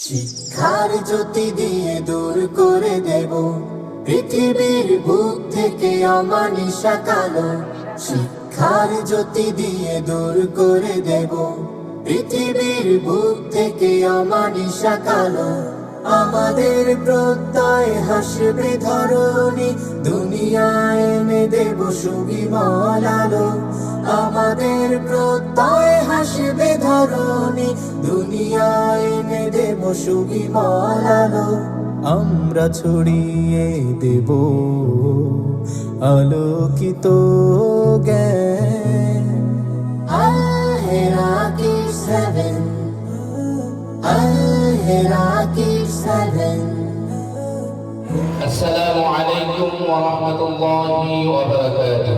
শিক্ষার জ্যোতি দিয়ে দূর করে দেব। পৃথিবীর বুক থেকে অমানিসা কালো। শিক্ষার জ্যোতি দিয়ে দূর করে দেব। পৃথিবীর বুক থেকে অমানিসা কালো। আমাদের প্রত্যয় হাসবে ধরণী। দুনিয়ায় এনে দেব সুবিমল আলো। আমাদের প্রত্যয় হাসবে ধরণী দুনিয়ায় এনে দেব সুবিমল আলো আমরা ছড়িয়ে দেব আলোকিত জ্ঞান আলহেরাকি সেভেন আলহেরাকি সেভেন السلام عليكم ورحمة الله وبركاته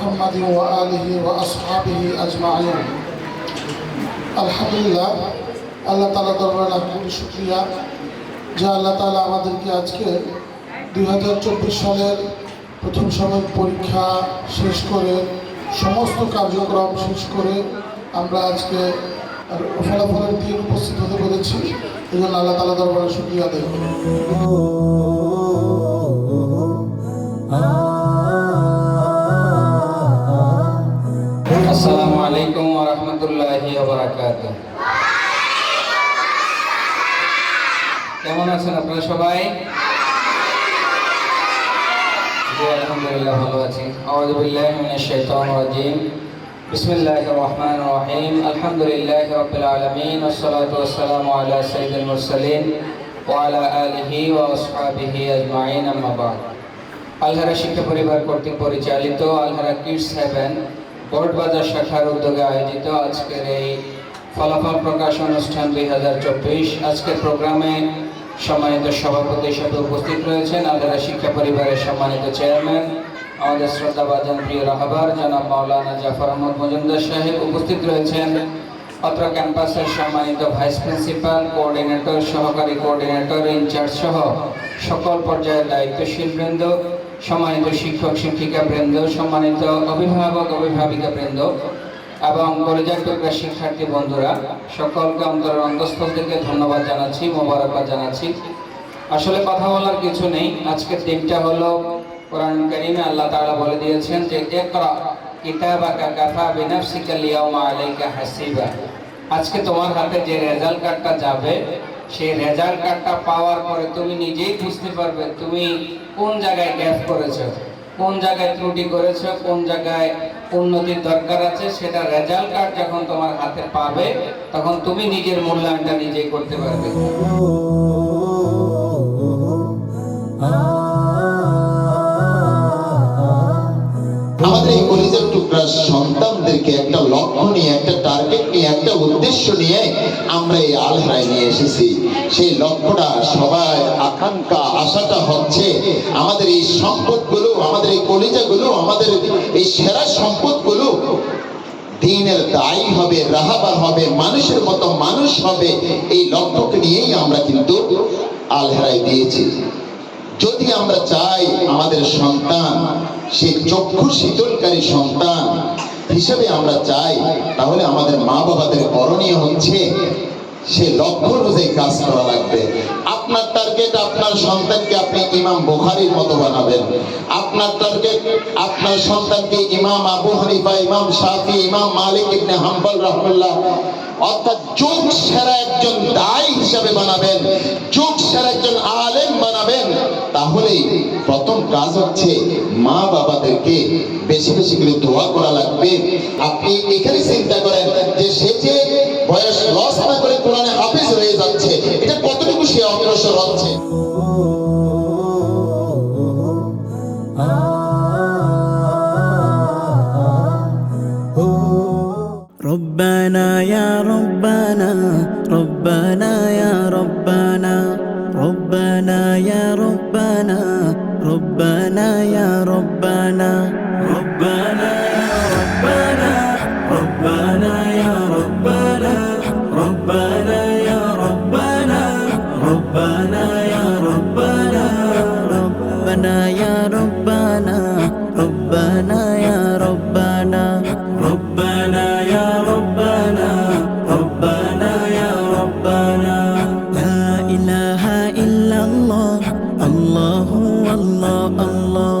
محمد وآله وأصحابه أجمعين আলহামদুলিল্লাহ আল্লাহ তালা দরবার লাখ কোটি শুক্রিয়া যে আল্লাহ তালা আমাদেরকে আজকে দুই হাজার চব্বিশ সালের প্রথম সাময়িক পরীক্ষা শেষ করে সমস্ত কার্যক্রম শেষ করে আমরা আজকে আর ফলাফলের দিন উপস্থিত হতে পেরেছি এই জন্য আল্লাহ তালা দরবারে শুক্রিয়া দেব কেমন আছেন আপনারা সবাই? আলহামদুলিল্লাহ, ভালো আছি। আউযু বিল্লাহি মিনাশ শাইতানির রাজীম। বিসমিল্লাহির রহমানির রহিম। আলহামদুলিল্লাহি রাব্বিল আলামিন। ওয়াস সালামু আলা সাইয়্যিদিল মুরসালিন ওয়া আলা আলিহি ওয়া আসহাবিহি আজমাইন, আম্মা বা'দ। আলহারা শিক্ষা পরিবার কর্তৃক পরিচালিত আলহারা কিডস হেভেন বোর্ডবাজার শাখার উদ্যোগে আয়োজিত আজকের এই ফলাফল প্রকাশ অনুষ্ঠান দুই হাজার চব্বিশ। আজকের প্রোগ্রামে সম্মানিত সভাপতি হিসেবে উপস্থিত রয়েছেন আলহারা শিক্ষা পরিবারের সম্মানিত চেয়ারম্যান, আমাদের শ্রদ্ধাভাজন প্রিয় রাহাবার, জনাব মাওলানা জাফর আহমদ মজুমদার সাহেব উপস্থিত রয়েছেন। অত্র ক্যাম্পাসের সম্মানিত ভাইস প্রিন্সিপাল, কোঅর্ডিনেটর, সহকারী কোঅর্ডিনেটর, ইনচার্জ সহ সকল পর্যায়ের দায়িত্বশীল বৃন্দ, সম্মানিত শিক্ষক শিক্ষিকা বৃন্দ সম্মানিত অভিভাবক অভিভাবিকা বৃন্দ এবং কলেজের শিক্ষার্থী বন্ধুরা, সকলকে অন্তরের অন্তঃস্থল থেকে ধন্যবাদ জানাচ্ছি, মোবারকবাদ জানাচ্ছি। আসলে কথা বলার কিছু নেই, আজকের দিনটা হলো কোরআন কারিমে আল্লাহ তাআলা বলে দিয়েছেন যে, ইকরা কিতাবাকা কাফা বিনাফসিকা লিয়াউমা আলাইকা হাসিবা। আজকে তোমার হাতে যে রেজাল্ট কার্ডটা যাবে, সেই রেজাল্ট কার্ডটা পাওয়ার পরে তুমি নিজেই বুঝতে পারবে তুমি কোন জায়গায় গ্যাপ করেছ। কোন জায়গায় ত্রুটি করেছ কোন জায়গায় উন্নতির দরকার আছে সেটা রেজাল্ট কার্ড যখন তোমার হাতে পাবে তখন তুমি নিজের মূল্যায়নটা নিজেই করতে পারবে নিয়ে আমরা এই নিয়ে এসেছি। সেই লক্ষ্যটা, সবাই আকাঙ্ক্ষা, আশাটা হচ্ছে আমাদের এই সম্পদগুলো, আমাদের এই কলিজাগুলো, আমাদের এই সেরা সম্পদগুলো দিনের দায়ী হবে, রাহাবার হবে, মানুষের মতো মানুষ হবে, এই লক্ষ্যকে নিয়েই আমরা কিন্তু আলহেরায় দিয়েছি। যদি আমরা চাই আমাদের সন্তান সে চক্ষু শীতলকারী সন্তান হিসেবে আমরা চাই, তাহলে আমাদের মা বাবাদের করণীয় হচ্ছে সে লক্ষ্য অনুযায়ী কাজ করা লাগবে। আপনার টার্গেট আপনার সন্তানকে ইমাম বুখারীর মতো বানাবেন। আপনার টার্গেট আপনার সন্তানকে ইমাম আবু হানিফা, ইমাম শাফি, ইমাম মালিক ইবনে হাম্বল রহমুল্লাহ অর্থাৎ যুগ সেরা একজন দায়ী হিসাবে বানাবেন, যুগ সেরা একজন আলেম বানাবেন। তাহলেই প্রথম কাজ হচ্ছে মা বাবাদেরকে বেশি বেশি করে দোয়া করা লাগবে। আপনি এখানে চিন্তা করেন ربنا. ربنا يا ربنا ربنا يا ربنا ربنا يا ربنا ربنا يا ربنا ربنا يا ربنا ربنا يا ربنا. ربنا يا ربنا ربنا يا ربنا. لا إله إلا الله الله الله الله.